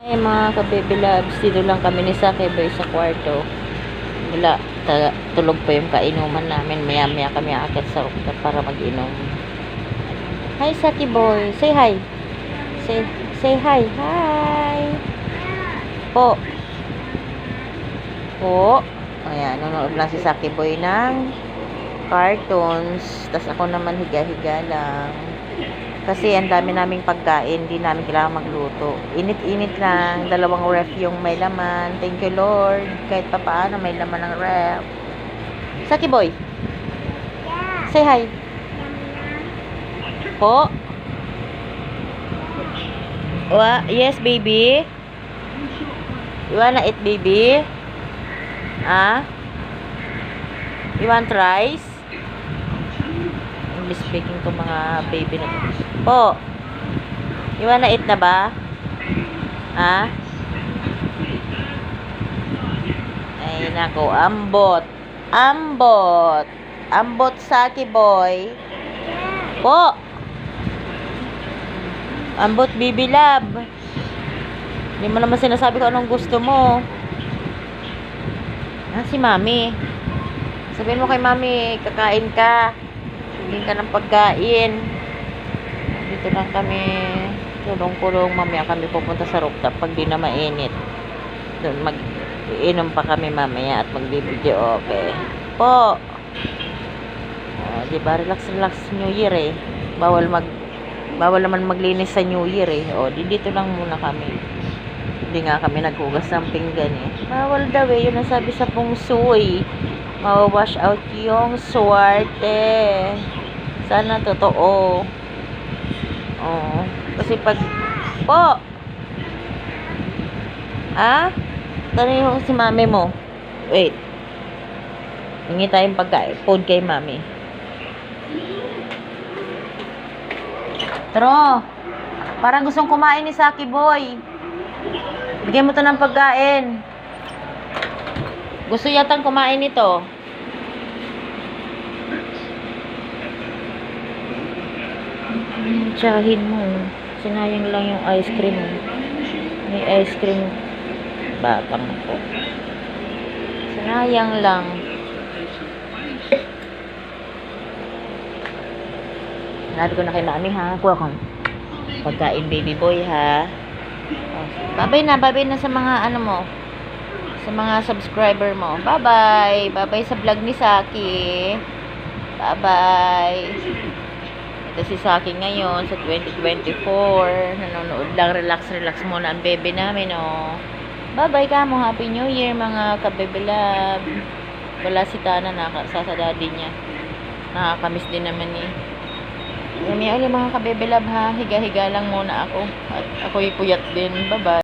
Ay mga ka-baby loves, dito lang kami ni Saki Boy sa kwarto. Wala, tulog pa yung kainuman namin. Maya maya kami akit sa rooftop para mag-inom. Hi Saki Boy, say hi. Say, say hi. Hi. Po. Po. Ayan, nanonood lang si Saki Boy ng cartoons. Tapos ako naman higa-higa lang. Kasi ang dami naming pagkain, hindi namin kailangan magluto. Init-init lang, dalawang ref yung may laman. Thank you Lord. Kahit pa paano may laman ng ref. Saki boy, say hi. Po. Wa, yes baby. You wanna eat baby? Ah? You want rice? English speaking to mga baby na to. Po. You wanna eat na ba? Ha? Ay, nako. Ambot. Ambot. Ambot saki boy. Po. Ambot baby love. Hindi mo naman sinasabi ko anong gusto mo. Ah, si mami. Sabihin mo kay mami, kakain ka. Hindi ka ng pagkain. Dito lang kami. Kulong-kulong. Mamaya kami pupunta sa rooftop pag di na mainit. Doon mag iinom pa kami mamaya at magbibideo okay. Po. Oh, di ba relax relax New Year eh. Bawal mag bawal naman maglinis sa New Year eh. O, di dito lang muna kami. Hindi nga kami naghugas ng pinggan eh. Bawal daw eh. Yun ang sabi sa feng shui. Mawawash out yung swerte. Sana totoo. Oo. Kasi pag... Po! Ha? Tanong si mami mo. Wait. Hingi tayong pagkain. Food kay mami. Tro! Parang gustong kumain ni Saki Boy. Bigyan mo to ng pagkain. Gusto yatang kumain nito. Tsahin mo. Sinayang lang yung ice cream. May ice cream. Batang ko. Sinayang lang. Sinabi ko na kay mami ha. Kuha kong pagkain baby boy ha. Babay na, babay na sa mga ano mo. Sa mga subscriber mo. Bye-bye. Bye-bye sa vlog ni Saki. Bye-bye. Ito si Saki ngayon sa 2024. Nanonood lang, relax, relax muna ang bebe namin, oh. Bye-bye ka mo. Happy New Year, mga kabebe love. Wala si Tana, nakasa sa daddy niya. Nakakamiss din naman eh. Yan yan mga kabebe love ha. Higa-higa lang muna ako. At ako'y puyat din. Bye-bye.